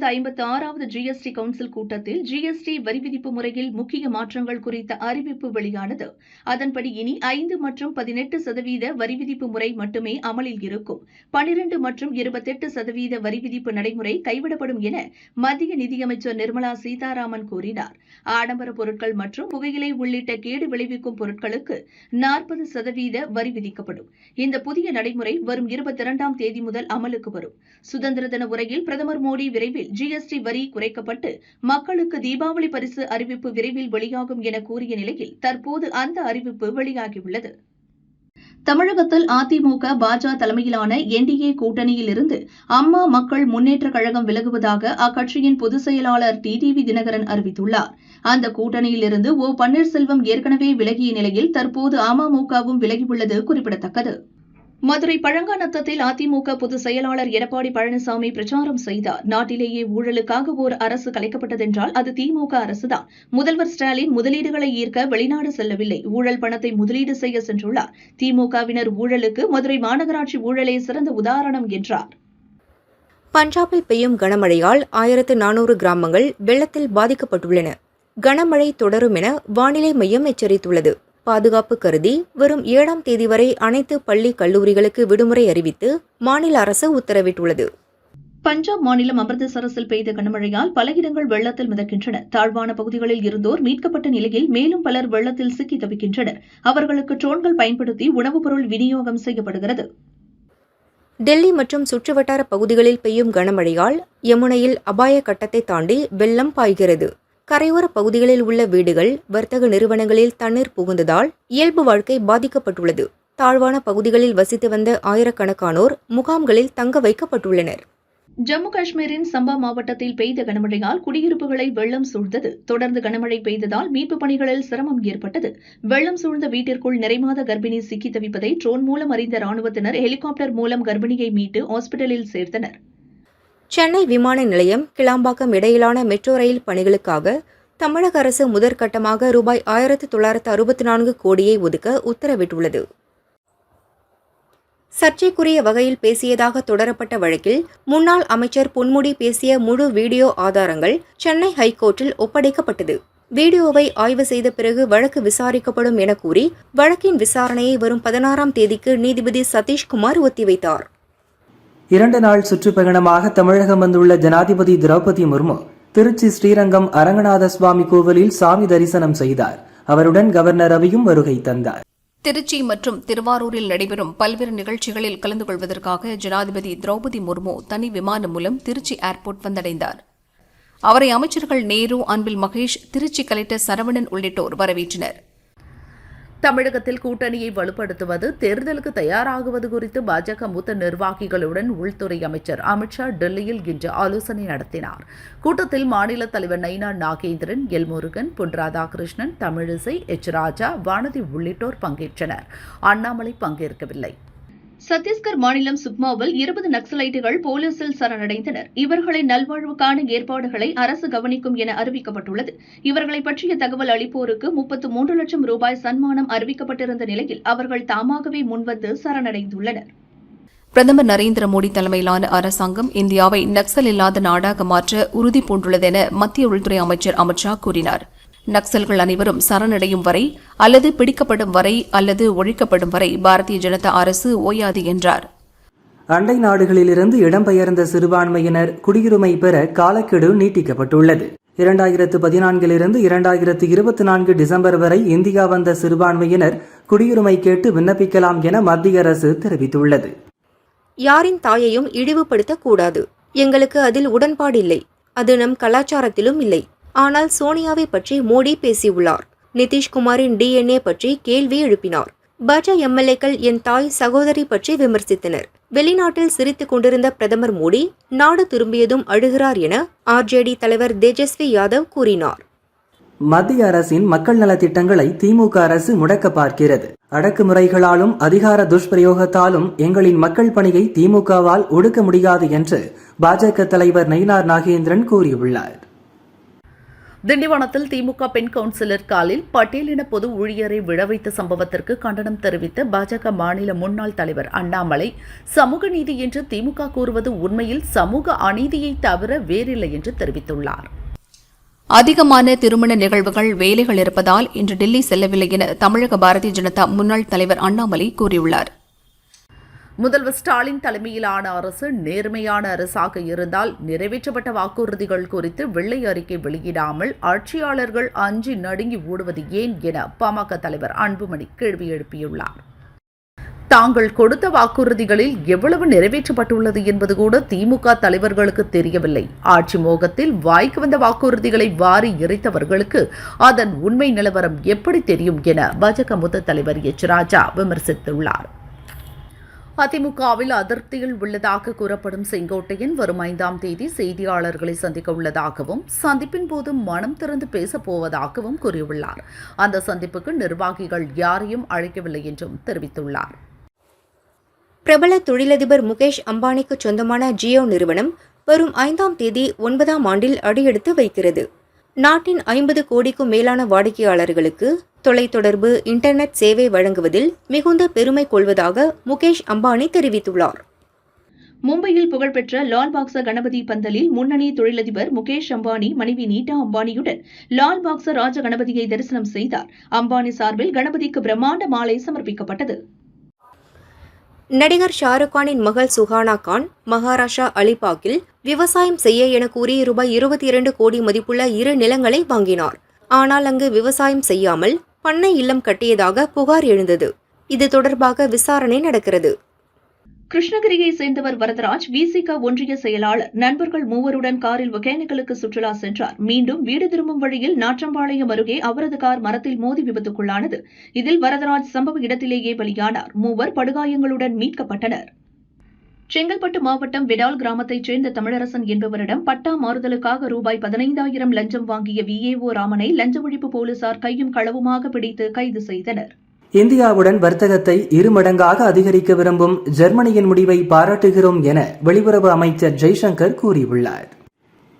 நடந்த ஐம்பத்தி ஆறாவது ஜிஎஸ்டி கவுன்சில் கூட்டத்தில் ஜிஎஸ்டி வரி விதிப்பு முறையில் முக்கிய மாற்றங்கள் குறித்த அறிவிப்பு வெளியானது. அதன்படி இனி ஐந்து மற்றும் பதினெட்டு சதவீத வரி விதிப்பு முறை மட்டுமே அமலில் இருக்கும். பனிரண்டு மற்றும் இருபத்தெட்டு சதவீத வரி விதிப்பு நடைமுறை கைவிடப்படும் என மத்திய நிதியமைச்சர் நிர்மலா சீதாராமன் கூறினார். ஆடம்பர பொருட்கள் மற்றும் புகையிலை உள்ளிட்ட கேடு விளைவிக்கும் பொருட்களுக்கு நாற்பது சதவீத வரி விதிக்கப்படும். இந்த புதிய நடைமுறை வரும் இருபத்தி இரண்டாம் தேதி முதல் அமலுக்கு வரும். சுதந்திர தின உரையில் பிரதமர் மோடி விரைவில் ஜிஎஸ்டி வரி குறைக்கப்பட்டு மக்களுக்கு தீபாவளி பரிசு அறிவிப்பு விரைவில் வெளியாகும் என கூறிய நிலையில் தற்போது அந்த அறிவிப்பு வெளியாகியுள்ளது. தமிழகத்தில் அதிமுக பாஜக தலைமையிலான என்டிஏ கூட்டணியிலிருந்து அம்மா மக்கள் முன்னேற்றக் கழகம் விலகுவதாக அக்கட்சியின் பொதுச் செயலாளர் டிடிவி தினகரன் அறிவித்துள்ளார். அந்த கூட்டணியிலிருந்து ஓ பன்னீர்செல்வம் ஏற்கனவே விலகிய நிலையில் தற்போது அமமுகவும் விலகியுள்ளது குறிப்பிடத்தக்கது. மதுரை பழங்காநத்தத்தில் அதிமுக பொதுச் செயலாளர் எடப்பாடி பழனிசாமி பிரச்சாரம் செய்தார். நாட்டிலேயே ஊழலுக்காக ஓர் அரசு கலைக்கப்பட்டதென்றால் அது திமுக அரசுதான். முதல்வர் ஸ்டாலின் முதலீடுகளை ஈர்க்க வெளிநாடு செல்லவில்லை. ஊழல் பணத்தை முதலீடு செய்ய சென்றுள்ளார். திமுகவினர் ஊழலுக்கு மதுரை மாநகராட்சி ஊழலே சிறந்த உதாரணம் என்றார். பஞ்சாபில் பெய்யும் கனமழையால் ஆயிரத்து நானூறு கிராமங்கள் வெள்ளத்தில் பாதிக்கப்பட்டுள்ளன. கனமழை தொடரும் என வானிலை மையம் எச்சரித்துள்ளது. பாதுகாப்பு கருதி வரும் ஏழாம் தேதி வரை அனைத்து பள்ளி கல்லூரிகளுக்கு விடுமுறை அறிவித்து மாநில அரசு உத்தரவிட்டுள்ளது. பஞ்சாப் மாநிலம் அமிர்தசரஸில் பெய்த கனமழையால் பல இடங்கள் வெள்ளத்தில் மிதக்கின்றன. தாழ்வான பகுதிகளில் இருந்தோர் மீட்கப்பட்ட நிலையில் மேலும் பலர் வெள்ளத்தில் சிக்கி தவிக்கின்றனர். அவர்களுக்கு ட்ரோன்கள் பயன்படுத்தி உணவுப் பொருள் விநியோகம் செய்யப்படுகிறது. டெல்லி மற்றும் சுற்றுவட்டார பகுதிகளில் பெய்யும் கனமழையால் யமுனையில் அபாய கட்டத்தை தாண்டி வெள்ளம் பாய்கிறது. கரையோர பகுதிகளில் உள்ள வீடுகள் வர்த்தக நிறுவனங்களில் தண்ணீர் புகுந்ததால் இயல்பு வாழ்க்கை பாதிக்கப்பட்டுள்ளது. தாழ்வான பகுதிகளில் வசித்து வந்த ஆயிரக்கணக்கானோர் முகாம்களில் தங்க வைக்கப்பட்டுள்ளனர். ஜம்மு காஷ்மீரின் சம்பா மாவட்டத்தில் பெய்த கனமழையால் குடியிருப்புகளை வெள்ளம் சூழ்ந்தது. தொடர்ந்து கனமழை பெய்ததால் மீட்புப் பணிகளில் சிரமம் ஏற்பட்டது. வெள்ளம் சூழ்ந்த வீட்டிற்குள் நிறைமாத கர்ப்பிணி சிக்கி தவிப்பதை ட்ரோன் மூலம் அறிந்த ராணுவத்தினர் ஹெலிகாப்டர் மூலம் கர்ப்பிணியை மீட்டு ஹாஸ்பிட்டலில் சேர்த்தனர். சென்னை விமான நிலையம் கிளாம்பாக்கம் இடையிலான மெட்ரோ ரயில் பணிகளுக்காக தமிழக அரசு முதற்கட்டமாக ரூபாய் ஆயிரத்து தொள்ளாயிரத்து அறுபத்தி நான்கு கோடியை ஒதுக்க உத்தரவிட்டுள்ளது. சர்ச்சைக்குரிய வகையில் பேசியதாக தொடரப்பட்ட வழக்கில் முன்னாள் அமைச்சர் பொன்முடி பேசிய முழு வீடியோ ஆதாரங்கள் சென்னை ஹைகோர்ட்டில் ஒப்படைக்கப்பட்டது. வீடியோவை ஆய்வு செய்த பிறகு வழக்கு விசாரிக்கப்படும் என கூறி வழக்கின் விசாரணையை வரும் பதினாறாம் தேதிக்கு நீதிபதி சதீஷ்குமார் ஒத்திவைத்தார். இரண்டு நாள் சுற்றுப்பயணமாக தமிழகம் வந்துள்ள ஜனாதிபதி திரௌபதி முர்மு திருச்சி ஸ்ரீரங்கம் அரங்கநாத சுவாமி கோவிலில் சாமி தரிசனம் செய்தார். அவருடன் கவர்னர் ரவியும் வருகை தந்தார். திருச்சி மற்றும் திருவாரூரில் நடைபெறும் பல்வேறு நிகழ்ச்சிகளில் கலந்து கொள்வதற்காக ஜனாதிபதி திரௌபதி முர்மு தனி விமானம் மூலம் திருச்சி ஏர்போர்ட் வந்தடைந்தார். அவரை அமைச்சர்கள் நேரு அன்பில் மகேஷ் திருச்சி கலெக்டர் சரவணன் உள்ளிட்டோர் வரவேற்றனர். தமிழகத்தில் கூட்டணியை வலுப்படுத்துவது தேர்தலுக்கு தயாராகுவது குறித்து பாஜக மூத்த நிர்வாகிகளுடன் உள்துறை அமைச்சர் அமித்ஷா டெல்லியில் இன்று ஆலோசனை நடத்தினார். கூட்டத்தில் மாநில தலைவர் நயினா நாகேந்திரன் எல் முருகன் பொன் ராதாகிருஷ்ணன் தமிழிசை எச் ராஜா வானதி உள்ளிட்டோர் பங்கேற்றனர். அண்ணாமலை பங்கேற்கவில்லை. சத்தீஸ்கர் மாநிலம் சுக்மாவில் இருபது நக்சலைட்டுகள் போலீசில் சரணடைந்தனர். இவர்களின் நல்வாழ்வுக்கான ஏற்பாடுகளை அரசு கவனிக்கும் என அறிவிக்கப்பட்டுள்ளது. இவர்களை பற்றிய தகவல் அளிப்போருக்கு முப்பத்து மூன்று லட்சம் ரூபாய் சன்மானம் அறிவிக்கப்பட்டிருந்த நிலையில் அவர்கள் தாமாகவே முன்வந்து சரணடைந்துள்ளனர். பிரதமர் நரேந்திர மோடி தலைமையிலான அரசாங்கம் இந்தியாவை நக்சல் இல்லாத நாடாக மாற்ற உறுதி பூண்டுள்ளதென மத்திய உள்துறை அமைச்சர் அமித்ஷா கூறினார். நக்சல்கள் அனைவரும் சரணடையும் வரை அல்லது பிடிக்கப்படும் வரை அல்லது ஒழிக்கப்படும் வரை பாரதிய ஜனதா அரசு ஓயாது என்றார். அண்டை நாடுகளிலிருந்து இடம்பெயர்ந்த சிறுபான்மையினர் குடியுரிமை பெற காலக்கெடு நீட்டிக்கப்பட்டுள்ளது. இரண்டாயிரத்து பதினான்கிலிருந்து இரண்டாயிரத்து இருபத்தி நான்கு டிசம்பர் வரை இந்தியா வந்த சிறுபான்மையினர் குடியுரிமை கேட்டு விண்ணப்பிக்கலாம் என மத்திய அரசு தெரிவித்துள்ளது. யாரின் தாயையும் இழிவுபடுத்தக் கூடாது எங்களுக்கு அதில் உடன்பாடில்லை. அது நம் கலாச்சாரத்திலும் இல்லை. ஆனால் சோனியாவை பற்றி மோடி பேசியுள்ளார். நிதிஷ்குமாரின் டிஎன்ஏ பற்றி கேள்வி எழுப்பினார். பாஜ எம்எல்ஏக்கள் என் தாய் சகோதரி பற்றி விமர்சித்தனர். வெளிநாட்டில் சிரித்துக் கொண்டிருந்த பிரதமர் மோடி நாடு திரும்பியதும் அழுகிறார் என ஆர்ஜேடி தலைவர் தேஜஸ்வி யாதவ் கூறினார். மத்திய அரசின் மக்கள் நலத் திட்டங்களை திமுக அரசு முடக்க பார்க்கிறது. அடக்குமுறைகளாலும் அதிகார துஷ்பிரயோகத்தாலும் எங்களின் மக்கள் பணியை திமுகவால் ஒடுக்க முடியாது என்று பாஜக தலைவர் நயினார் நாகேந்திரன் கூறியுள்ளார். திண்டிவனத்தில் திமுக பெண் கவுன்சிலர் காலில் பட்டியலின பொது ஊழியரை விழவைத்த சம்பவத்திற்கு கண்டனம் தெரிவித்த பாஜக மாநில முன்னாள் தலைவர் அண்ணாமலை சமூக நீதி என்று திமுக கூறுவது உண்மையில் சமூக அநீதியை தவிர வேறில்லை என்று தெரிவித்துள்ளார். அதிகமான திருமண நிகழ்வுகள் வேலைகள் இருப்பதால் இன்று டெல்லி செல்லவில்லை என தமிழக பாரதிய ஜனதா முன்னாள் தலைவர் அண்ணாமலை கூறியுள்ளார். முதல்வர் ஸ்டாலின் தலைமையிலான அரசு நேர்மையான அரசாக இருந்தால் நிறைவேற்றப்பட்ட வாக்குறுதிகள் குறித்து வெள்ளை அறிக்கை வெளியிடாமல் ஆட்சியாளர்கள் அஞ்சி நடுங்கி ஓடுவது ஏன் என பாமக தலைவர் அன்புமணி கேள்வி எழுப்பியுள்ளார். தாங்கள் கொடுத்த வாக்குறுதிகளில் எவ்வளவு நிறைவேற்றப்பட்டுள்ளது என்பது கூட திமுக தலைவர்களுக்கு தெரியவில்லை. ஆட்சி மோகத்தில் வாய்க்கு வந்த வாக்குறுதிகளை வாரி இறைத்தவர்களுக்கு அதன் உண்மை நிலவரம் எப்படி தெரியும் என பாஜக மூத்த தலைவர் எச். ராஜா விமர்சித்துள்ளார். அதிமுகவில் அதிருப்தியில் உள்ளதாக கூறப்படும் செங்கோட்டையன் வரும் ஐந்தாம் தேதி செய்தியாளர்களை சந்திக்க உள்ளதாகவும் சந்திப்பின் போது மனம் திறந்து பேசப் போவதாகவும் கூறியுள்ளார். அந்த சந்திப்புக்கு நிர்வாகிகள் யாரையும் அழைக்கவில்லை என்றும் தெரிவித்துள்ளார். பிரபல தொழிலதிபர் முகேஷ் அம்பானிக்கு சொந்தமான ஜியோ நிறுவனம் வரும் ஐந்தாம் தேதி ஒன்பதாம் ஆண்டில் அடியெடுத்து வைக்கிறது. நாட்டின் ஐம்பது கோடிக்கும் மேலான வாடிக்கையாளர்களுக்கு தொலைத்தொடர்பு இன்டர்நெட் சேவை வழங்குவதில் மிகுந்த பெருமை கொள்வதாக முகேஷ் அம்பானி தெரிவித்துள்ளார். மும்பையில் புகழ்பெற்ற லால் பாக்ஸ கணபதி பந்தலில் முன்னணி தொழிலதிபர் முகேஷ் அம்பானி மனைவி நீட்டா அம்பானியுடன் லால் பாக்ஸ ராஜ கணபதியை தரிசனம் செய்தார். அம்பானி சார்பில் கணபதிக்கு பிரம்மாண்ட மாலை சமர்ப்பிக்கப்பட்டது. நடிகர் ஷாருக் கானின் மகள் சுஹானா கான் மகாராஷ்டிரா அலிபாக்கில் விவசாயம் செய்ய என கூறி ரூபாய் இருபத்தி இரண்டு கோடி மதிப்புள்ள இரு நிலங்களை வாங்கினார். ஆனால் அங்கு விவசாயம் செய்யாமல் பண்ணை இல்லம் கட்டியதாக புகார் எழுந்தது. இது தொடர்பாக விசாரணை நடக்கிறது. கிருஷ்ணகிரியை சேர்ந்தவர் வரதராஜ் விசிக ஒன்றிய செயலாளர் நண்பர்கள் மூவருடன் காரில் ஒகேனக்கலுக்கு சுற்றுலா சென்றார். மீண்டும் வீடு திரும்பும் வழியில் நாற்றம்பாளையம் அருகே அவரது கார் மரத்தில் மோதி விபத்துக்குள்ளானது. இதில் வரதராஜ் சம்பவ இடத்திலேயே பலியானார். மூவர் படுகாயங்களுடன் மீட்கப்பட்டனர். செங்கல்பட்டு மாவட்டம் விடால் கிராமத்தைச் சேர்ந்த தமிழரசன் என்பவரிடம் பட்டா மாறுதலுக்காக ரூபாய் பதினைந்தாயிரம் லஞ்சம் வாங்கிய விஏஓ ராமனை லஞ்ச ஒழிப்பு போலீசார் கையும் களவுமாக பிடித்து கைது செய்தனர். இந்தியாவுடன் வர்த்தகத்தை இருமடங்காக அதிகரிக்க விரும்பும் ஜெர்மனியின் முடிவை பாராட்டுகிறோம் என வெளியுறவு அமைச்சர் ஜெய்சங்கர் கூறியுள்ளார்.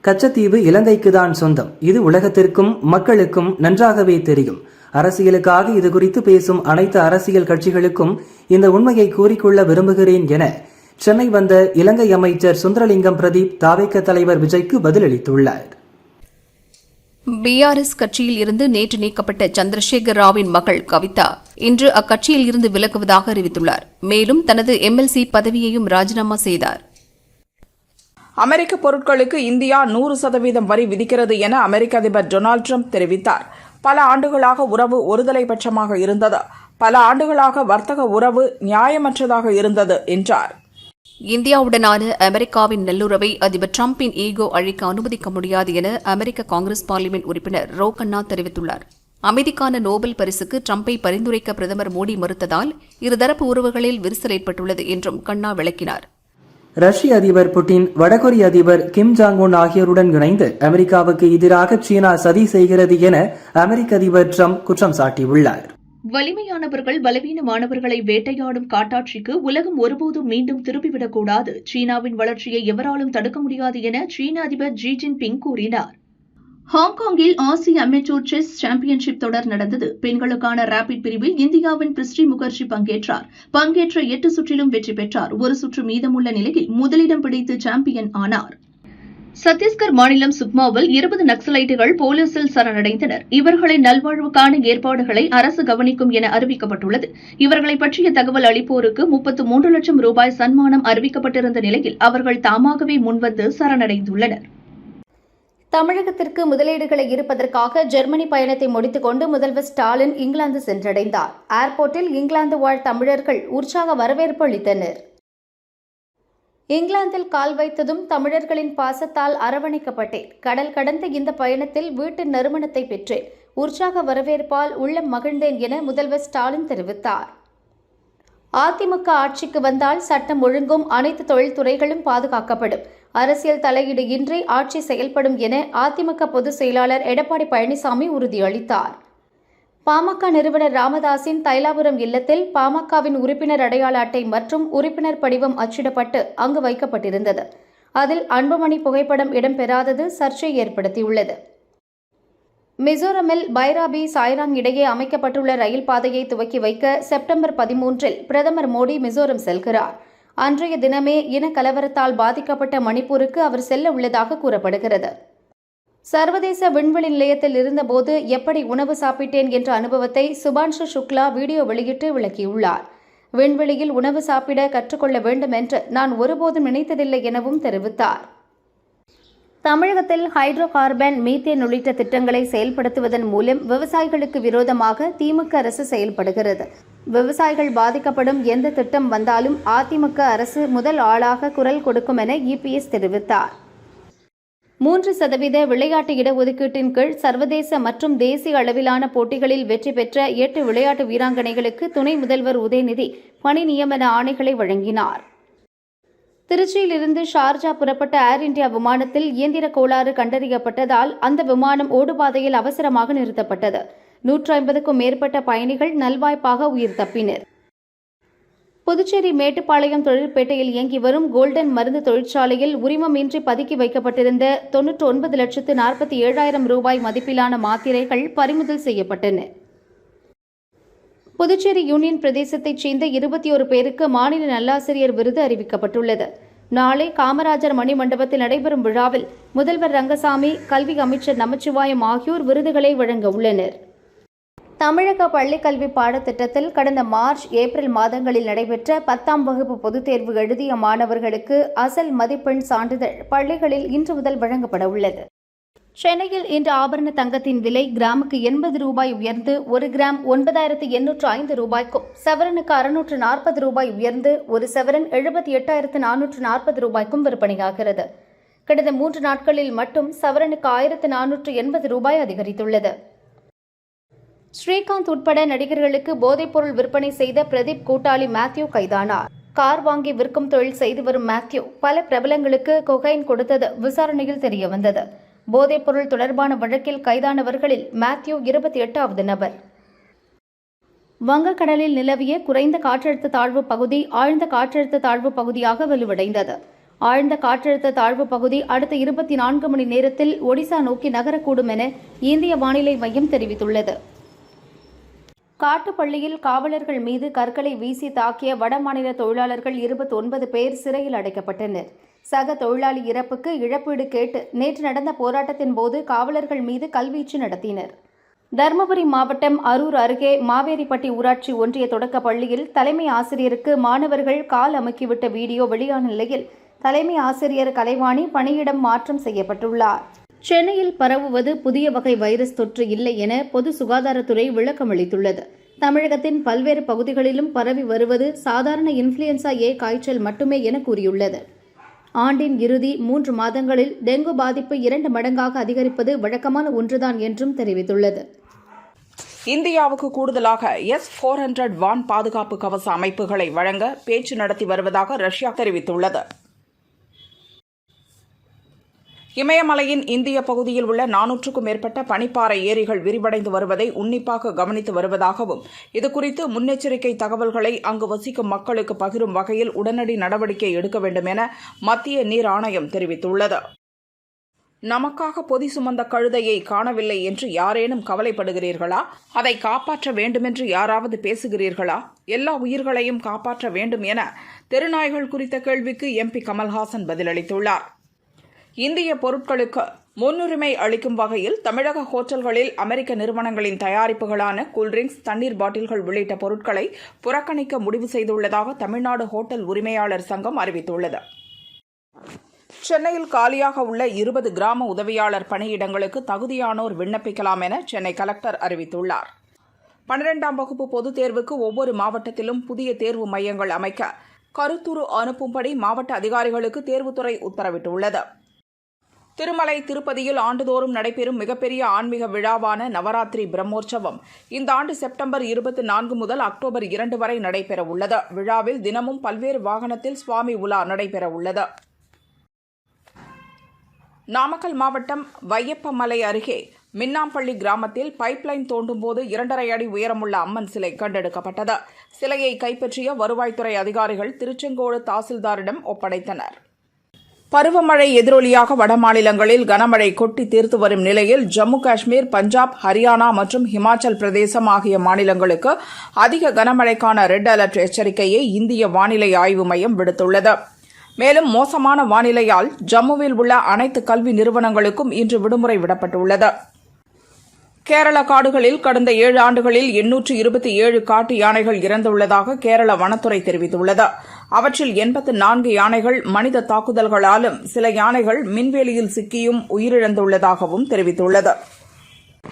கச்சத்தீவு இலங்கைக்கு தான் சொந்தம். இது உலகத்திற்கும் மக்களுக்கும் நன்றாகவே தெரியும். அரசியலுக்காக இது குறித்து பேசும் அனைத்து அரசியல் கட்சிகளுக்கும் இந்த உண்மையை கூறிக்கொள்ள விரும்புகிறேன் என சென்னை வந்த இலங்கை அமைச்சர் சுந்தரலிங்கம் பிரதீப் தாவேக்க தலைவர் விஜய்க்கு பதிலளித்துள்ளார். பிஆர்எஸ் கட்சியில் இருந்து நேற்று நீக்கப்பட்ட சந்திரசேகர் ராவின் மகள் கவிதா இன்று அக்கட்சியில் இருந்து விலகுவதாக அறிவித்துள்ளார். மேலும் தனது எம்எல்சி பதவியையும் ராஜினாமா செய்தார். அமெரிக்க பொருட்களுக்கு இந்தியா நூறு சதவீதம் வரி விதிக்கிறது என அமெரிக்க அதிபர் டொனால்டு ட்ரம்ப் தெரிவித்தார். பல ஆண்டுகளாக உறவு ஒருதலை பட்சமாக இருந்தது. பல ஆண்டுகளாக வர்த்தக உறவு நியாயமற்றதாக இருந்தது என்றார். இந்தியாவுடனான அமெரிக்காவின் நல்லுறவை அதிபர் டிரம்பின் ஈகோ அழிக்க அனுமதிக்க முடியாது என அமெரிக்க காங்கிரஸ் பார்லிமெண்ட் உறுப்பினர் ரோ கண்ணா தெரிவித்துள்ளார். அமைதிக்கான நோபல் பரிசுக்கு டிரம்பை பரிந்துரைக்க பிரதமர் மோடி மறுத்ததால் இருதரப்பு உறவுகளில் விரிசல் ஏற்பட்டுள்ளது என்றும் கண்ணா விளக்கினார். ரஷ்ய அதிபர் புட்டின் வடகொரிய அதிபர் கிம் ஜாங் உன் ஆகியோருடன் இணைந்து அமெரிக்காவுக்கு எதிராக சீனா சதி செய்கிறது என அமெரிக்க அதிபர் டிரம்ப் குற்றம் சாட்டியுள்ளார். வலிமையானவர்கள் பலவீனமானவர்களை வேட்டையாடும் காட்டாட்சிக்கு உலகம் ஒருபோதும் மீண்டும் திரும்பிவிடக்கூடாது. சீனாவின் வளர்ச்சியை எவராலும் தடுக்க முடியாது என சீன அதிபர் ஜி ஜின்பிங் கூறினார். ஹாங்காங்கில் ஆசிய அமெச்சூர் செஸ் சாம்பியன்ஷிப் தொடர் நடந்தது. பெண்களுக்கான ரேபிட் பிரிவில் இந்தியாவின் பிரிஸ்டி முகர்ஜி பங்கேற்றார். பங்கேற்ற எட்டு சுற்றிலும் வெற்றி பெற்றார். ஒரு சுற்று மீதமுள்ள நிலையில் முதலிடம் பிடித்து சாம்பியன் ஆனார். சத்தீஸ்கர் மாநிலம் சுக்மாவில் இருபது நக்சலைட்டுகள் போலீசில் சரணடைந்தனர். இவர்களின் நல்வாழ்வுக்கான ஏற்பாடுகளை அரசு கவனிக்கும் என அறிவிக்கப்பட்டுள்ளது. இவர்களை பற்றிய தகவல் அளிப்போருக்கு முப்பத்து மூன்று லட்சம் ரூபாய் சன்மானம் அறிவிக்கப்பட்டிருந்த நிலையில் அவர்கள் தாமாகவே முன்வந்து சரணடைந்துள்ளனர். தமிழகத்திற்கு முதலீடுகளை இருப்பதற்காக ஜெர்மனி பயணத்தை முடித்துக்கொண்டு முதல்வர் ஸ்டாலின் இங்கிலாந்து சென்றடைந்தார். ஏர்போர்ட்டில் இங்கிலாந்து வாழ் தமிழர்கள் உற்சாக வரவேற்பு அளித்தனர். இங்கிலாந்தில் கால் வைத்ததும் தமிழர்களின் பாசத்தால் அரவணைக்கப்பட்டேன். கடல் கடந்த இந்த பயணத்தில் வீட்டு நறுமணத்தை பெற்றேன். உற்சாக வரவேற்பால் உள்ளம் மகிழ்ந்தேன் என முதல்வர் ஸ்டாலின் தெரிவித்தார். அதிமுக ஆட்சிக்கு வந்தால் சட்டம் ஒழுங்கும் அனைத்து தொழில்துறைகளும் பாதுகாக்கப்படும். அரசியல் தலையீடு இன்றி ஆட்சி செயல்படும் என அதிமுக பொதுச் செயலாளர் எடப்பாடி பழனிசாமி உறுதியளித்தார். பாமக நிறுவனர் ராமதாஸின் தைலாபுரம் இல்லத்தில் பாமகவின் உறுப்பினர் அடையாள அட்டை மற்றும் உறுப்பினர் படிவம் அச்சிடப்பட்டு அங்கு வைக்கப்பட்டிருந்தது. அதில் அன்புமணி புகைப்படம் இடம்பெறாதது சர்ச்சை ஏற்படுத்தியுள்ளது. மிசோரமில் பைராபி சாய்ராங் இடையே அமைக்கப்பட்டுள்ள ரயில் பாதையை துவக்கி வைக்க செப்டம்பர் பதிமூன்றில் பிரதமர் மோடி மிசோரம் செல்கிறார். அன்றைய தினமே இன கலவரத்தால் பாதிக்கப்பட்ட மணிப்பூருக்கு அவர் செல்ல உள்ளதாக கூறப்படுகிறது. சர்வதேச விண்வெளி நிலையத்தில் இருந்தபோது எப்படி உணவு சாப்பிட்டேன் என்ற அனுபவத்தை சுபான்ஷு சுக்லா வீடியோ வெளியிட்டு விளக்கியுள்ளார். விண்வெளியில் உணவு சாப்பிட கற்றுக்கொள்ள வேண்டும் என்று நான் ஒருபோதும் நினைத்ததில்லை எனவும் தெரிவித்தார். தமிழகத்தில் ஹைட்ரோ கார்பன் மீத்தேன் உள்ளிட்ட திட்டங்களை செயல்படுத்துவதன் மூலம் விவசாயிகளுக்கு விரோதமாக திமுக அரசு செயல்படுகிறது. விவசாயிகள் பாதிக்கப்படும் எந்த திட்டம் வந்தாலும் அதிமுக அரசு முதல் ஆளாக குரல் கொடுக்கும் என இபிஎஸ் தெரிவித்தார். மூன்று சதவீத விளையாட்டு இடஒதுக்கீட்டின் கீழ் சர்வதேச மற்றும் தேசிய அளவிலான போட்டிகளில் வெற்றி பெற்ற எட்டு விளையாட்டு வீராங்கனைகளுக்கு துணை முதல்வர் உதயநிதி பணி நியமன ஆணைகளை வழங்கினார். திருச்சியிலிருந்து ஷார்ஜா புறப்பட்ட ஏர் இந்தியா விமானத்தில் இயந்திர கோளாறு கண்டறியப்பட்டதால் அந்த விமானம் ஓடுபாதையில் அவசரமாக நிறுத்தப்பட்டது. நூற்று ஐம்பதுக்கும் மேற்பட்ட பயணிகள் நல்வாய்ப்பாக உயிர் தப்பினர். புதுச்சேரி மேட்டுப்பாளையம் தொழிற்பேட்டையில் இயங்கி வரும் கோல்டன் மருந்து தொழிற்சாலையில் உரிமமின்றி பதுக்கி வைக்கப்பட்டிருந்த தொன்னூற்று ஒன்பது லட்சத்து நாற்பத்தி ஏழாயிரம் ரூபாய் மதிப்பிலான மாத்திரைகள் பறிமுதல் செய்யப்பட்டன. புதுச்சேரி யூனியன் பிரதேசத்தைச் சேர்ந்த இருபத்தி ஒரு பேருக்கு மாநில நல்லாசிரியர் விருது அறிவிக்கப்பட்டுள்ளது. நாளை காமராஜர் மணிமண்டபத்தில் நடைபெறும் விழாவில் முதல்வர் ரங்கசாமி கல்வி அமைச்சர் நமச்சிவாயம் ஆகியோர் விருதுகளை வழங்க உள்ளனர். தமிழக பள்ளிக்கல்வி பாடத்திட்டத்தில் கடந்த மார்ச் ஏப்ரல் மாதங்களில் நடைபெற்ற பத்தாம் வகுப்பு பொதுத் தேர்வு எழுதிய மாணவர்களுக்கு அசல் மதிப்பெண் சான்றிதழ் பள்ளிகளில் இன்று முதல் வழங்கப்பட உள்ளது. சென்னையில் இன்று ஆபரண தங்கத்தின் விலை கிராமுக்கு எண்பது ரூபாய் உயர்ந்து ஒரு கிராம் ஒன்பதாயிரத்து எண்ணூற்று ஐந்து ரூபாய்க்கும் சவரனுக்கு அறுநூற்று நாற்பது ரூபாய் உயர்ந்து ஒரு சவரன் எழுபத்தி எட்டாயிரத்து நானூற்று நாற்பது ரூபாய்க்கும் விற்பனையாகிறது. கடந்த மூன்று நாட்களில் மட்டும் சவரனுக்கு ஆயிரத்து நானூற்று எண்பது ரூபாய் அதிகரித்துள்ளது. ஸ்ரீகாந்த் உட்பட நடிகர்களுக்கு போதைப்பொருள் விற்பனை செய்த பிரதீப் கூட்டாளி மேத்யூ கைதானார். கார் வாங்கி விற்கும் தொழில் செய்து வரும் மேத்யூ பல பிரபலங்களுக்கு கொகைன் கொடுத்தது விசாரணையில் தெரியவந்தது. போதைப்பொருள் தொடர்பான வழக்கில் கைதானவர்களில் மேத்யூ இருபத்தி எட்டாவது நபர். வங்கக்கடலில் நிலவிய குறைந்த காற்றழுத்த தாழ்வு பகுதி ஆழ்ந்த காற்றழுத்த தாழ்வு பகுதியாக வலுவடைந்தது. ஆழ்ந்த காற்றழுத்த தாழ்வு பகுதி அடுத்த இருபத்தி நான்கு மணி நேரத்தில் ஒடிசா நோக்கி நகரக்கூடும் என இந்திய வானிலை மையம் தெரிவித்துள்ளது. காட்டுப்பள்ளியில் காவலர்கள் மீது கற்களை வீசி தாக்கிய வடமாநில தொழிலாளர்கள் இருபத்தி ஒன்பது பேர் சிறையில் அடைக்கப்பட்டனர். சக தொழிலாளி இறப்புக்கு இழப்பீடு கேட்டு நேற்று நடந்த போராட்டத்தின் போது காவலர்கள் மீது கல்வீச்சு நடத்தினர். தருமபுரி மாவட்டம் அரூர் அருகே மாவேரிப்பட்டி ஊராட்சி ஒன்றிய தொடக்க பள்ளியில் தலைமை ஆசிரியருக்கு மாணவர்கள் கால் அமுக்கிவிட்ட வீடியோ வெளியான நிலையில் தலைமை ஆசிரியர் கலைவாணி பணியிடம் மாற்றம் செய்யப்பட்டுள்ளார். சென்னையில் பரவுவது புதிய வகை வைரஸ் தொற்று இல்லை என பொது சுகாதாரத்துறை விளக்கமளித்துள்ளது தமிழகத்தின் பல்வேறு பகுதிகளிலும் பரவி வருவது சாதாரண இன்ஃப்ளூயன்சா ஏ காய்ச்சல் மட்டுமே என கூறியுள்ளது. ஆண்டின் இறுதி மூன்று மாதங்களில் டெங்கு பாதிப்பு இரண்டு மடங்காக அதிகரிப்பது வழக்கமான ஒன்றுதான் என்றும் தெரிவித்துள்ளது. இந்தியாவுக்கு கூடுதலாக எஸ் ஃபோர் ஹண்ட்ரட் வான் பாதுகாப்பு கவச அமைப்புகளை வழங்க பேச்சு நடத்தி வருவதாக ரஷ்யா தெரிவித்துள்ளது. இமயமலையின் இந்திய பகுதியில் உள்ள நானூற்றுக்கும் மேற்பட்ட பனிப்பாறை ஏரிகள் விரிவடைந்து வருவதை உன்னிப்பாக கவனித்து வருவதாகவும் இதுகுறித்து முன்னெச்சரிக்கை தகவல்களை அங்கு வசிக்கும் மக்களுக்கு பகிரும் வகையில் உடனடி நடவடிக்கை எடுக்க வேண்டும் என மத்திய நீர் ஆணையம் தெரிவித்துள்ளது. நமக்காக பொதி சுமந்த கழுதையை காணவில்லை என்று யாரேனும் கவலைப்படுகிறீர்களா? அதை காப்பாற்ற வேண்டுமென்று யாராவது பேசுகிறீர்களா? எல்லா உயிர்களையும் காப்பாற்ற வேண்டும் என தெருநாய்கள் குறித்த கேள்விக்கு எம்பி கமல்ஹாசன் பதிலளித்துள்ளார். இந்திய பொருட்களுக்கு முன்னுரிமை அளிக்கும் வகையில் தமிழக ஹோட்டல்களில் அமெரிக்க நிறுவனங்களின் தயாரிப்புகளான கூல்ட்ரிங்க்ஸ் தண்ணீர் பாட்டில்கள் உள்ளிட்ட பொருட்களை புறக்கணிக்க முடிவு செய்துள்ளதாக தமிழ்நாடு ஹோட்டல் உரிமையாளர் சங்கம் அறிவித்துள்ளது. சென்னையில் காலியாக உள்ள இருபது கிராம உதவியாளர் பணியிடங்களுக்கு தகுதியானோர் விண்ணப்பிக்கலாம் என சென்னை கலெக்டர் அறிவித்துள்ளார். பன்னிரெண்டாம் வகுப்பு பொதுத் தேர்வுக்கு ஒவ்வொரு மாவட்டத்திலும் புதிய தேர்வு மையங்கள் அமைக்க கருத்துரு அனுப்பும்படி மாவட்ட அதிகாரிகளுக்கு தேர்வுத்துறை உத்தரவிட்டுள்ளது. திருமலை திருப்பதியில் ஆண்டுதோறும் நடைபெறும் மிகப்பெரிய ஆன்மீக விழாவான நவராத்திரி பிரம்மோற்சவம். இந்த ஆண்டு செப்டம்பர் இருபத்தி நான்கு முதல் அக்டோபர் இரண்டு வரை நடைபெறவுள்ளது. விழாவில் தினமும் பல்வேறு வாகனத்தில் சுவாமி உலா நடைபெறவுள்ளது. நாமக்கல் மாவட்டம் வையப்பமலை அருகே மின்னாம்பள்ளி கிராமத்தில் பைப்லைன் தோண்டும் போது இரண்டரை அடி உயரமுள்ள அம்மன் சிலை கண்டெடுக்கப்பட்டது. சிலையை கைப்பற்றிய வருவாய்த்துறை அதிகாரிகள் திருச்செங்கோடு தாசில்தாரிடம் ஒப்படைத்தனர். பருவமழை எதிரொலியாக வடமாநிலங்களில் கனமழை கொட்டி தீர்த்து வரும் நிலையில் ஜம்மு காஷ்மீர் பஞ்சாப் ஹரியானா மற்றும் ஹிமாச்சல் பிரதேசம் ஆகிய மாநிலங்களுக்கு அதிக கனமழைக்கான ரெட் அலர்ட் எச்சரிக்கையை இந்திய வானிலை ஆய்வு மையம் விடுத்துள்ளது. மேலும் மோசமான வானிலையால் ஜம்முவில் உள்ள அனைத்து கல்வி நிறுவனங்களுக்கும் இன்று விடுமுறை விடப்பட்டுள்ளது. கேரள காடுகளில் கடந்த ஏழு ஆண்டுகளில் எண்ணூற்று இருபத்தி ஏழு காட்டு யானைகள் இறந்துள்ளதாக கேரள வனத்துறை தெரிவித்துள்ளது. அவற்றில் எண்பத்து நான்கு யானைகள் மனித தாக்குதல்களாலும் சில யானைகள் மின்வேலியில் சிக்கியும் உயிரிழந்துள்ளதாகவும் தெரிவித்துள்ளது.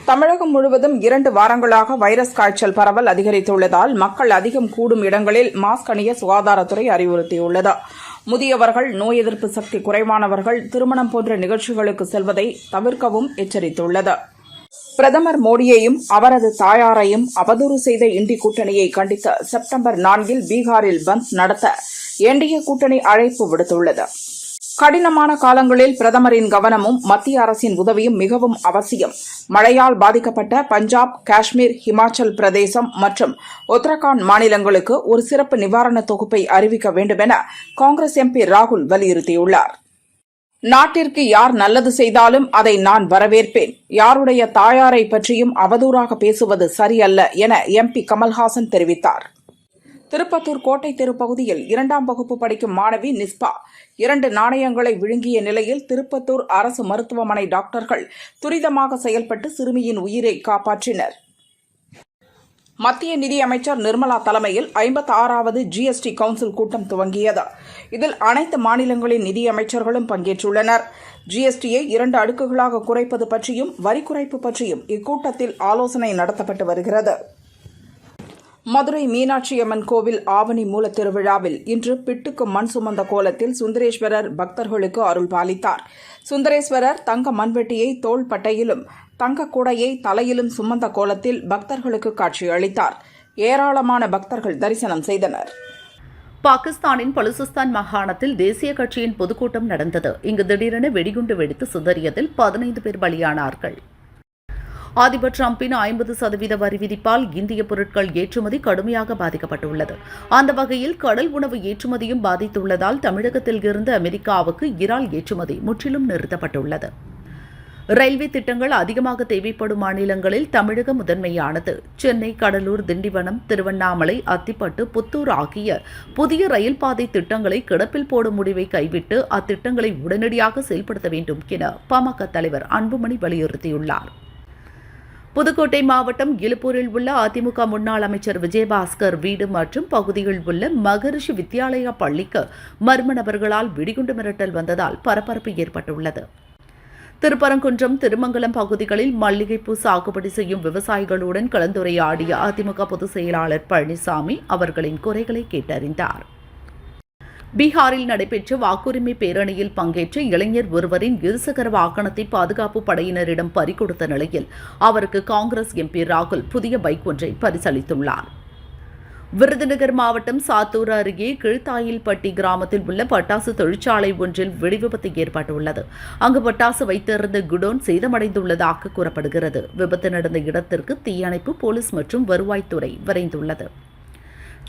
தமிழகம் முழுவதும் இரண்டு வாரங்களாக வைரஸ் காய்ச்சல் பரவல் அதிகரித்துள்ளதால் மக்கள் அதிகம் கூடும் இடங்களில் மாஸ்க் அணிய சுகாதாரத்துறை அறிவுறுத்தியுள்ளது. முதியவர்கள் நோய் எதிர்ப்பு சக்தி குறைவானவர்கள் திருமணம் போன்ற நிகழ்ச்சிகளுக்கு செல்வதை தவிர்க்கவும் எச்சரித்துள்ளது. பிரதமர் மோடியையும் அவரது தாயாரையும் அவதூறு செய்த இண்டி கூட்டணியை கண்டித்து செப்டம்பர் நான்கில் பீகாரில் பந்த் நடத்த என்டிஏ கூட்டணி அழைப்பு விடுத்துள்ளது. கடினமான காலங்களில் பிரதமரின் கவனமும் மத்திய அரசின் உதவியும் மிகவும் அவசியம். மழையால் பாதிக்கப்பட்ட பஞ்சாப் காஷ்மீர் ஹிமாச்சல் பிரதேசம் மற்றும் உத்தரகாண்ட் மாநிலங்களுக்கு ஒரு சிறப்பு நிவாரண தொகுப்பை அறிவிக்க வேண்டுமென காங்கிரஸ் எம்பி ராகுல் வலியுறுத்தியுள்ளார். நாட்டிற்கு யார் நல்லது செய்தாலும் அதை நான் வரவேற்பேன். யாருடைய தாயாரை பற்றியும் அவதூறாக பேசுவது சரியல்ல என எம்பி கமல்ஹாசன் தெரிவித்தார். திருப்பத்தூர் கோட்டை தெரு பகுதியில் இரண்டாம் வகுப்பு படிக்கும் மாணவி நிஸ்பா. இரண்டு நாணயங்களை விழுங்கிய நிலையில் திருப்பத்தூர் அரசு மருத்துவமனை டாக்டர்கள் துரிதமாக செயல்பட்டு சிறுமியின் உயிரை காப்பாற்றினர். மத்திய நிதியமைச்சர் நிர்மலா தலைமையில் ஐம்பத்தி ஆறாவது ஜிஎஸ்டி கவுன்சில் கூட்டம் துவங்கியது. இதில் அனைத்து மாநிலங்களின் நிதியமைச்சர்களும் பங்கேற்றுள்ளனர். ஜிஎஸ்டியை இரண்டு அடுக்குகளாக குறைப்பது பற்றியும் வரி குறைப்பு பற்றியும் இக்கூட்டத்தில் ஆலோசனை நடத்தப்பட்டு வருகிறது. மதுரை மீனாட்சி அம்மன் கோவில் ஆவணி மூலத்திருவிழாவில் இன்று பிட்டுக்கு மண் சுமந்த கோலத்தில் சுந்தரேஸ்வரர் பக்தர்களுக்கு அருள் பாலித்தார். சுந்தரேஸ்வரர் தங்க மண்வெட்டியை தோள் பட்டையிலும் தங்க கூடையை தலையிலும் சுமந்த கோலத்தில் பக்தர்களுக்கு காட்சியளித்தார். ஏராளமான பக்தர்கள் தரிசனம் செய்தனர். பாகிஸ்தானின் பலுசிஸ்தான் மாகாணத்தில் தேசிய கட்சியின் பொதுக்கூட்டம் நடந்தது. இங்கு திடீரென வெடிகுண்டு வெடித்து சிதறியதில் பதினைந்து பேர் பலியானார்கள். அதிபர் டிரம்பின் ஐம்பது சதவீத வரி விதிப்பால் இந்திய பொருட்கள் ஏற்றுமதி கடுமையாக பாதிக்கப்பட்டுள்ளது. அந்த வகையில் கடல் உணவு ஏற்றுமதியும் பாதித்துள்ளதால் தமிழகத்தில் இருந்து அமெரிக்காவுக்கு இறால் ஏற்றுமதி முற்றிலும் நிறுத்தப்பட்டுள்ளது. ரயில்வே திட்டங்கள் அதிகமாக தேவைப்படும் மாநிலங்களில் தமிழகம் முதன்மையானது. சென்னை கடலூர் திண்டிவனம் திருவண்ணாமலை அத்திப்பட்டு புத்தூர் ஆகிய புதிய ரயில் பாதை திட்டங்களை கிடப்பில் போடும் முடிவை கைவிட்டு அத்திட்டங்களை உடனடியாக செயல்படுத்த வேண்டும் என பாமக தலைவர் அன்புமணி வலியுறுத்தியுள்ளார். புதுக்கோட்டை மாவட்டம் இலுப்பூரில் உள்ள அதிமுக முன்னாள் அமைச்சர் விஜயபாஸ்கர் வீடு மற்றும் பகுதியில் உள்ள மகரிஷி வித்யாலயா பள்ளிக்கு மர்ம நபர்களால் வெடிகுண்டு மிரட்டல் வந்ததால் பரபரப்பு ஏற்பட்டுள்ளது. திருப்பரங்குன்றம் திருமங்கலம் பகுதிகளில் மல்லிகைப்பூ சாகுபடி செய்யும் விவசாயிகளுடன் கலந்துரையாடிய அதிமுக பொதுச் செயலாளர் பழனிசாமி அவர்களின் குறைகளை கேட்டறிந்தார். பீகாரில் நடைபெற்ற வாக்குரிமை பேரணியில் பங்கேற்ற இளைஞர் ஒருவரின் இருசக்கர வாகனத்தை பாதுகாப்பு படையினரிடம் பறிகொடுத்த நிலையில் அவருக்கு காங்கிரஸ் எம்பி ராகுல் புதிய பைக் ஒன்றை பரிசளித்துள்ளார். விருதுநகர் மாவட்டம் சாத்தூர் அருகே கீழ்த்தாயில்பட்டி கிராமத்தில் உள்ள பட்டாசு தொழிற்சாலை ஒன்றில் வெடிவிபத்து ஏற்பட்டுள்ளது. அங்கு பட்டாசு வைத்திருந்த குடோன் சேதமடைந்துள்ளதாக கூறப்படுகிறது. விபத்து நடந்த இடத்திற்கு தீயணைப்பு போலீஸ் மற்றும் வருவாய்த்துறை விரைந்துள்ளது.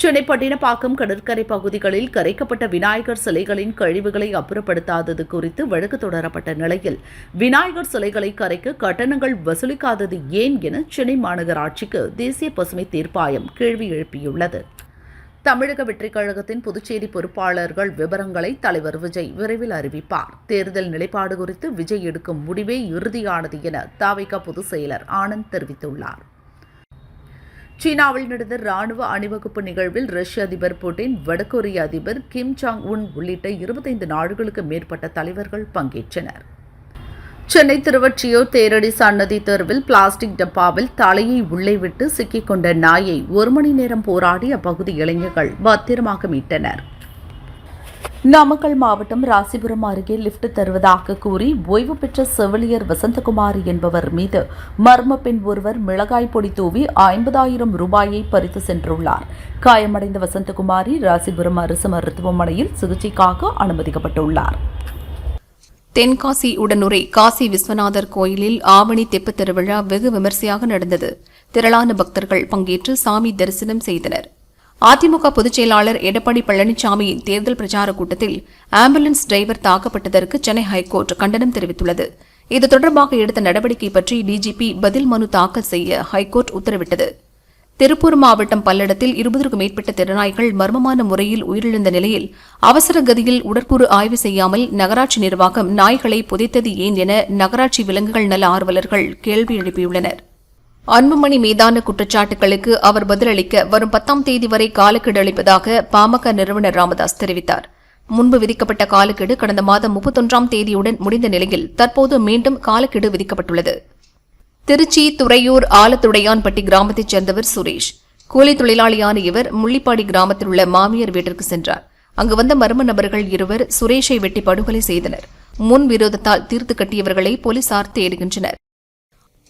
சென்னை பட்டினப்பாக்கம் கடற்கரை பகுதிகளில் கரைக்கப்பட்ட விநாயகர் சிலைகளின் கழிவுகளை அப்புறப்படுத்தாதது குறித்து வழக்கு தொடரப்பட்ட நிலையில் விநாயகர் சிலைகளை கரைக்க கட்டணங்கள் வசூலிக்காதது ஏன் என சென்னை மாநகராட்சிக்கு தேசிய பசுமை தீர்ப்பாயம் கேள்வி எழுப்பியுள்ளது. தமிழக வெற்றிக் கழகத்தின் புதுச்சேரி பொறுப்பாளர்கள் விவரங்களை தலைவர் விஜய் விரைவில் அறிவிப்பார். தேர்தல் நிலைப்பாடு குறித்து விஜய் எடுக்கும் முடிவே இறுதியானது என தாவிக பொதுச் செயலர் ஆனந்த் தெரிவித்துள்ளார். சீனாவில் நடந்த ராணுவ அணிவகுப்பு நிகழ்வில் ரஷ்ய அதிபர் புட்டின் வடகொரிய அதிபர் கிம் ஜாங் உன் உள்ளிட்ட இருபத்தைந்து நாடுகளுக்கு மேற்பட்ட தலைவர்கள் பங்கேற்றனர். சென்னை திருவொற்றியூர் தேரடி சன்னதி தெருவில் பிளாஸ்டிக் டப்பாவில் தலையை உள்ளே விட்டு சிக்கிக் கொண்ட நாயை ஒரு மணி நேரம் போராடி அப்பகுதி இளைஞர்கள் பத்திரமாக மீட்டனர். நாமக்கல் மாவட்டம் ராசிபுரம் அருகே லிப்ட் தருவதாக கூறி ஓய்வு பெற்ற செவிலியர் வசந்தகுமாரி என்பவர் மீது மர்ம பெண் ஒருவர் மிளகாய் பொடி தூவி ஐம்பதாயிரம் ரூபாயை பறித்து சென்றுள்ளார். காயமடைந்த வசந்தகுமாரி ராசிபுரம் அரசு மருத்துவமனையில் சிகிச்சைக்காக அனுமதிக்கப்பட்டுள்ளார். தென்காசி உடனுரை காசி விஸ்வநாதர் கோயிலில் ஆவணி தெப்பத் திருவிழா வெகு விமரிசையாக நடந்தது. திரளான பக்தர்கள் பங்கேற்று சாமி தரிசனம் செய்தனர். அதிமுக பொதுச் செயலாளர் எடப்பாடி பழனிசாமியின் தேர்தல் பிரச்சார கூட்டத்தில் ஆம்புலன்ஸ் டிரைவர் தாக்கப்பட்டதற்கு சென்னை ஹைகோர்ட் கண்டனம் தெரிவித்துள்ளது. இது தொடர்பாக எடுத்த நடவடிக்கை பற்றி டிஜிபி பதில் மனு தாக்கல் செய்ய ஹைகோர்ட் உத்தரவிட்டது. திருப்பூர் மாவட்டம் பல்லடத்தில் இருபதற்கும் மேற்பட்ட திறனாய்கள் மர்மமான முறையில் உயிரிழந்த நிலையில் அவசர கதியில் உடற்கூறு ஆய்வு செய்யாமல் நகராட்சி நிர்வாகம் நாய்களை புதைத்தது ஏன் என நகராட்சி விலங்குகள் நல ஆர்வலர்கள் கேள்வி எழுப்பியுள்ளனர். அன்புமணி மீதான குற்றச்சாட்டுகளுக்கு அவர் பதிலளிக்க வரும் பத்தாம் தேதி வரை காலக்கெடு அளிப்பதாக பாமக நிறுவனர் ராமதாஸ் தெரிவித்தார். முன்பு விதிக்கப்பட்ட காலக்கெடு கடந்த மாதம் முப்பத்தொன்றாம் தேதியுடன் முடிந்த நிலையில் தற்போது மீண்டும் காலக்கெடு விதிக்கப்பட்டுள்ளது. திருச்சி துறையூர் ஆலத்துடையான்பட்டி கிராமத்தைச் சேர்ந்தவர் சுரேஷ். கூலி தொழிலாளியான இவர் முள்ளிப்பாடி கிராமத்தில் உள்ள மாமியார் வீட்டிற்கு சென்றார். அங்கு வந்த மர்ம நபர்கள் இருவர் சுரேஷை வெட்டி படுகொலை செய்தனர். முன் விரோதத்தால் தீர்த்து கட்டியவர்களை போலீசார் தேடுகின்றனர்.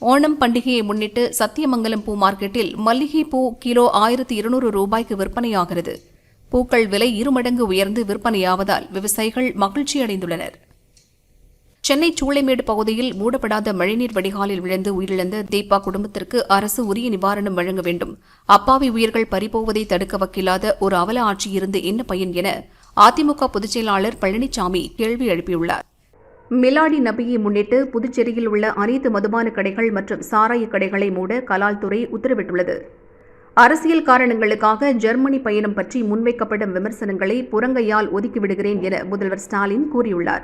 ஓணம் பண்டிகையை முன்னிட்டு சத்தியமங்கலம் பூ மார்க்கெட்டில் மல்லிகை பூ கிலோ ஆயிரத்தி இருநூறு ரூபாய்க்கு விற்பனையாகிறது. பூக்கள் விலை இருமடங்கு உயர்ந்து விற்பனையாவதால் விவசாயிகள் மகிழ்ச்சியடைந்துள்ளனர் சென்னை சூளைமேடு பகுதியில் மூடப்படாத மழைநீர் வடிகாலில் விழுந்து உயிரிழந்த தீபா குடும்பத்திற்கு அரசு உரிய நிவாரணம் வழங்க வேண்டும். அப்பாவி உயிர்கள் பறிபோவதை தடுக்க வக்கில்லாத ஒரு அவல ஆட்சி இருந்து என்ன பயன் என அதிமுக பொதுச் செயலாளர் பழனிசாமி கேள்வி எழுப்பியுள்ளார். மிலாடி நபியை முன்னிட்டு புதுச்சேரியில் உள்ள அனைத்து மதுபான கடைகள் மற்றும் சாராய கடைகளை மூட கலால்துறை உத்தரவிட்டுள்ளது. அரசியல் காரணங்களுக்காக ஜெர்மனி பயணம் பற்றி முன்வைக்கப்படும் விமர்சனங்களை புறங்கையால் ஒதுக்கிவிடுகிறேன் என முதல்வர் ஸ்டாலின் கூறியுள்ளார்.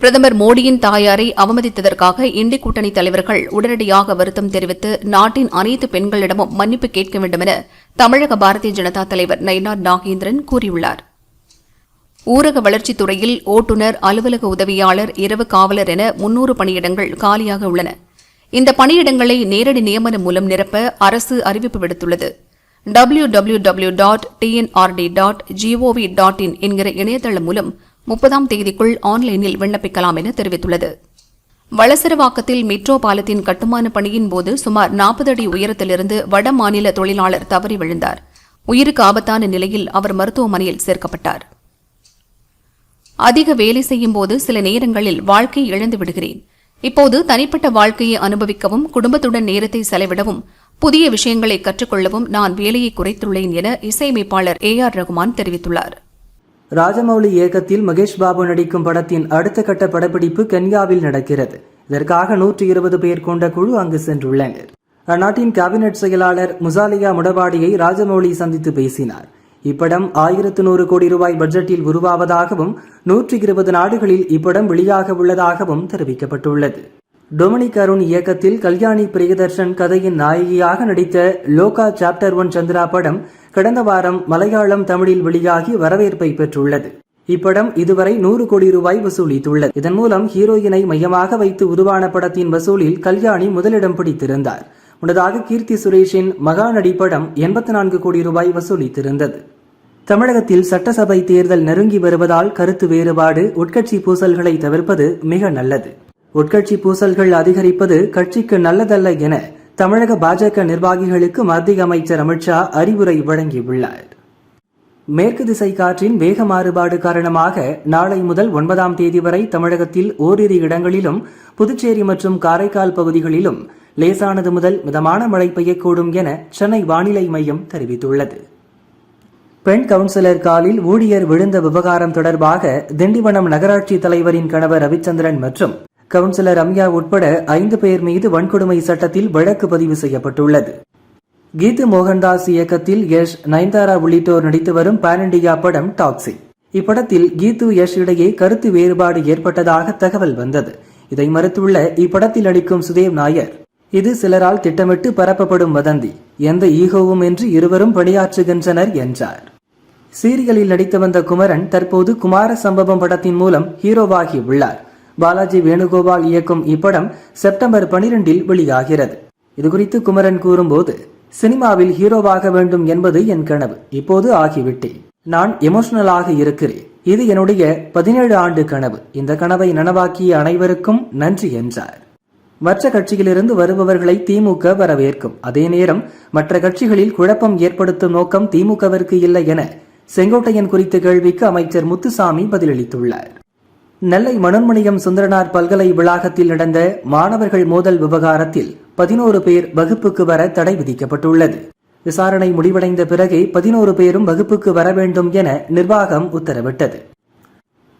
பிரதமர் மோடியின் தாயாரை அவமதித்ததற்காக இந்தி கூட்டணி தலைவர்கள் உடனடியாக வருத்தம் தெரிவித்து நாட்டின் அனைத்து பெண்களிடமும் மன்னிப்பு கேட்க வேண்டும் என தமிழக பாரதிய ஜனதா தலைவர் நயினார் நாகேந்திரன் கூறியுள்ளார். ஊரக வளர்ச்சித் துறையில் ஓட்டுநர் அலுவலக உதவியாளர் இரவு காவலர் என முன்னூறு பணியிடங்கள் காலியாக உள்ளன. இந்த பணியிடங்களை நேரடி நியமனம் மூலம் நிரப்ப அரசு அறிவிப்பு விடுத்துள்ளது. W W W dot TNRD dot GOV dot in என்கிற இணையதளம் மூலம் முப்பதாம் தேதிக்குள் ஆன்லைனில் விண்ணப்பிக்கலாம் என தெரிவித்துள்ளது. வளசரவாக்கத்தில் மெட்ரோ பாலத்தின் கட்டுமான பணியின் போது சுமார் நாற்பது அடி உயரத்திலிருந்து வட மாநில தொழிலாளர் தவறி விழுந்தார். உயிருக்கு ஆபத்தான நிலையில் அவர் மருத்துவமனையில் சேர்க்கப்பட்டார். அதிக வேலை செய்யும் போது சில நேரங்களில் வாழ்க்கை இழந்து விடுகிறேன். இப்போது தனிப்பட்ட வாழ்க்கையை அனுபவிக்கவும் குடும்பத்துடன் நேரத்தை செலவிடவும் புதிய விஷயங்களை கற்றுக்கொள்ளவும் நான் வேலையை குறைத்துள்ளேன் என இசையமைப்பாளர் ஏ ஆர் ரகுமான் தெரிவித்துள்ளார். ராஜமௌலி இயக்கத்தில் மகேஷ் பாபு நடிக்கும் படத்தின் அடுத்த கட்ட படப்பிடிப்பு கென்யாவில் நடக்கிறது. இதற்காக நூற்றி இருபது பேர் கொண்ட குழு அங்கு சென்றுள்ளனர். அந்நாட்டின் கேபினெட் செயலாளர் முசாலியா முடபாடியை ராஜமௌலி சந்தித்து பேசினார். இப்படம் ஆயிரத்து நூறு கோடி ரூபாய் பட்ஜெட்டில் உருவாவதாகவும் நூற்றி இருபது நாடுகளில் இப்படம் வெளியாக உள்ளதாகவும் தெரிவிக்கப்பட்டுள்ளது. டொமினிக் அருண் இயக்கத்தில் கல்யாணி பிரியதர்ஷன் கதையின் நாயகியாக நடித்த லோகா சாப்டர் ஒன் சந்திரா படம் கடந்த வாரம் மலையாளம் தமிழில் வெளியாகி வரவேற்பை பெற்றுள்ளது. இப்படம் இதுவரை நூறு கோடி ரூபாய் வசூலித்துள்ளது. இதன் மூலம் ஹீரோயினை மையமாக வைத்து உருவான படத்தின் வசூலில் கல்யாணி முதலிடம் பிடித்திருந்தார். முன்னதாக கீர்த்தி சுரேஷின் மகாநடி படம் எண்பத்தி நான்கு கோடி ரூபாய் வசூலித்திருந்தது. தமிழகத்தில் சட்டசபை தேர்தல் நெருங்கி வருவதால் கருத்து வேறுபாடு உட்கட்சி பூசல்களை தவிர்ப்பது மிக நல்லது. உட்கட்சி பூசல்கள் அதிகரிப்பது கட்சிக்கு நல்லதல்ல என தமிழக பாஜக நிர்வாகிகளுக்கு மத்திய அமைச்சர் அமித்ஷா அறிவுரை வழங்கியுள்ளார். மேற்கு திசை காற்றின் வேக மாறுபாடு காரணமாக நாளை முதல் ஒன்பதாம் தேதி வரை தமிழகத்தில் ஓரிரு இடங்களிலும் புதுச்சேரி மற்றும் காரைக்கால் பகுதிகளிலும் லேசானது முதல் மிதமான மழை பெய்யக்கூடும் என சென்னை வானிலை மையம் தெரிவித்துள்ளது. பெண் கவுன்சிலர் காலில் ஊழியர் விழுந்த விவகாரம் தொடர்பாக திண்டிவனம் நகராட்சி தலைவரின் கணவர் ரவிச்சந்திரன் மற்றும் கவுன்சிலர் ரம்யா உட்பட ஐந்து பேர் மீது வன்கொடுமை சட்டத்தில் வழக்கு பதிவு செய்யப்பட்டுள்ளது. கீது மோகன்தாஸ் இயக்கத்தில் யஷ் நயன்தாரா உள்ளிட்டோர் நடித்து வரும் பான் இண்டியா படம் டாக்ஸி. இப்படத்தில் கீது யஷ் இடையே கருத்து வேறுபாடு ஏற்பட்டதாக தகவல் வந்தது. இதை மறுத்துள்ள இப்படத்தில் நடிக்கும் சுதேவ் நாயர் இது சிலரால் திட்டமிட்டு பரப்பப்படும் வதந்தி. எந்த ஈகோவும் இன்றி இருவரும் பணியாற்றுகின்றனர் என்றார். சீரியலில் நடித்து வந்த குமரன் தற்போது குமார சம்பவம் படத்தின் மூலம் ஹீரோவாகி உள்ளார். பாலாஜி வேணுகோபால் இயக்கும் இப்படம் செப்டம்பர் பனிரெண்டில் வெளியாகிறது. இதுகுறித்து குமரன் கூறும்போது சினிமாவில் ஹீரோவாக வேண்டும் என்பது என் கனவு. இப்போது ஆகிவிட்டேன். நான் எமோஷனலாக இருக்கிறேன். இது என்னுடைய பதினேழு ஆண்டு கனவு. இந்த கனவை நனவாக்கிய அனைவருக்கும் நன்றி என்றார். மற்ற கட்சியிலிருந்து வருபவர்களை திமுக வரவேற்கும். அதே நேரம் மற்ற கட்சிகளில் குழப்பம் ஏற்படுத்தும் நோக்கம் திமுகவிற்கு இல்லை என செங்கோட்டையன் குறித்த கேள்விக்கு அமைச்சர் முத்துசாமி பதிலளித்துள்ளார். நெல்லை மனோன்மணியம் சுந்தரனார் பல்கலை வளாகத்தில் நடந்த மாணவர்கள் மோதல் விவகாரத்தில் பதினோரு பேர் வகுப்புக்கு வர தடை விதிக்கப்பட்டுள்ளது. விசாரணை முடிவடைந்த பிறகே பதினோரு பேரும் வகுப்புக்கு வர வேண்டும் என நிர்வாகம் உத்தரவிட்டது.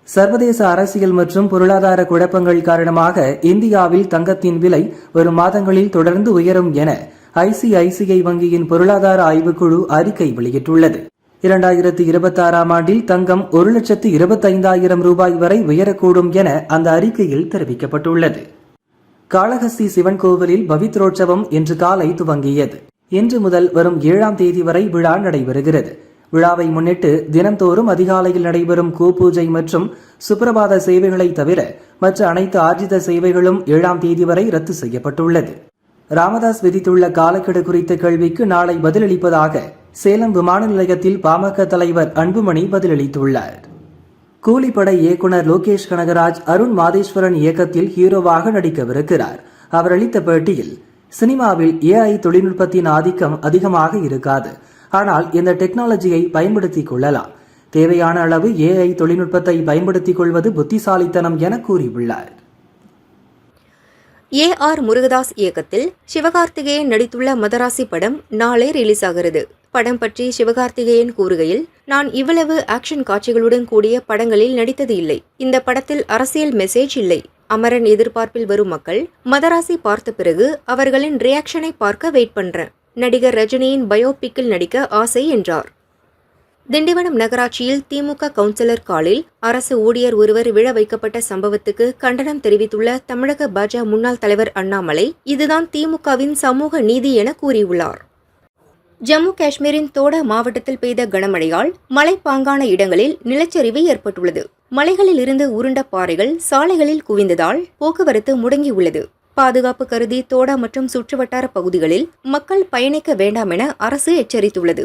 சர்வதேச அரசியல் மற்றும் பொருளாதார குழப்பங்கள் காரணமாக இந்தியாவில் தங்கத்தின் விலை வரும் மாதங்களில் தொடர்ந்து உயரும் என ஐசிஐசிஐ வங்கியின் பொருளாதார ஆய்வுக்குழு அறிக்கை வெளியிட்டுள்ளது. இரண்டாயிரத்து இருபத்தாறாம் ஆண்டில் தங்கம் ஒரு லட்சத்து இருபத்தைந்தாயிரம் ரூபாய் வரை உயரக்கூடும் என அந்த அறிக்கையில் தெரிவிக்கப்பட்டுள்ளது. காளஹஸ்தி சிவன் கோவிலில் பவித்ரோற்சவம் இன்று காலை துவங்கியது. இன்று முதல் வரும் ஏழாம் தேதி வரை விழா நடைபெறுகிறது. விழாவை முன்னிட்டு தினந்தோறும் அதிகாலையில் நடைபெறும் கோபூஜை மற்றும் சுப்பிரபாத சேவைகளை தவிர மற்ற அனைத்து ஆர்ஜித சேவைகளும் ஏழாம் தேதி வரை ரத்து செய்யப்பட்டுள்ளது. ராமதாஸ் விதித்துள்ள காலக்கெடு குறித்த கேள்விக்கு நாளை பதிலளிப்பதாக சேலம் விமான நிலையத்தில் பாமக தலைவர் அன்புமணி பதிலளித்துள்ளார். கூலிப்படை இயக்குனர் லோகேஷ் கனகராஜ் அருண் மாதேஸ்வரன் இயக்கத்தில் ஹீரோவாக நடிக்கவிருக்கிறார். அவர் அளித்த பேட்டியில் சினிமாவில் ஏஐ தொழில்நுட்பத்தின் ஆதிக்கம் அதிகமாக இருக்காது. ஆனால் இந்த டெக்னாலஜியை பயன்படுத்திக் கொள்ளலாம். தேவையான அளவு ஏஐ தொழில்நுட்பத்தை பயன்படுத்திக் கொள்வது புத்திசாலித்தனம் என கூறியுள்ளார். ஏ ஆர் முருகதாஸ் இயக்கத்தில் சிவகார்த்திகேயன் நடித்துள்ள மதராசி படம் நாளை ரிலீஸ் ஆகிறது. படம் பற்றி சிவகார்த்திகேயன் கூறுகையில் நான் இவ்வளவு ஆக்ஷன் காட்சிகளுடன் கூடிய படங்களில் நடித்தது இல்லை. இந்த படத்தில் அரசியல் மெசேஜ் இல்லை. அமரன் எதிர்பார்ப்பில் வரும் மக்கள் மதராசி பார்த்த பிறகு அவர்களின் ரியாக்ஷனை பார்க்க வெயிட் பண்றேன். நடிகர் ரஜினியின் பயோபிக்கில் நடிக்க ஆசை என்றார். திண்டிவனம் நகராட்சியில் திமுக கவுன்சிலர் காலில் அரசு ஊழியர் ஒருவர் விழ வைக்கப்பட்ட சம்பவத்துக்கு கண்டனம் தெரிவித்துள்ள தமிழக பாஜக முன்னாள் தலைவர் அண்ணாமலை இதுதான் திமுகவின் சமூக நீதி என கூறியுள்ளார். ஜம்மு காஷ்மீரின் தோடா மாவட்டத்தில் பெய்த கனமழையால் மலைப்பாங்கான இடங்களில் நிலச்சரிவு ஏற்பட்டுள்ளது. மலைகளில் இருந்து உருண்ட பாறைகள் சாலைகளில் குவிந்ததால் போக்குவரத்து முடங்கியுள்ளது. பாதுகாப்பு கருதி தோடா மற்றும் சுற்றுவட்டார பகுதிகளில் மக்கள் பயணிக்க வேண்டாம் என அரசு எச்சரித்துள்ளது.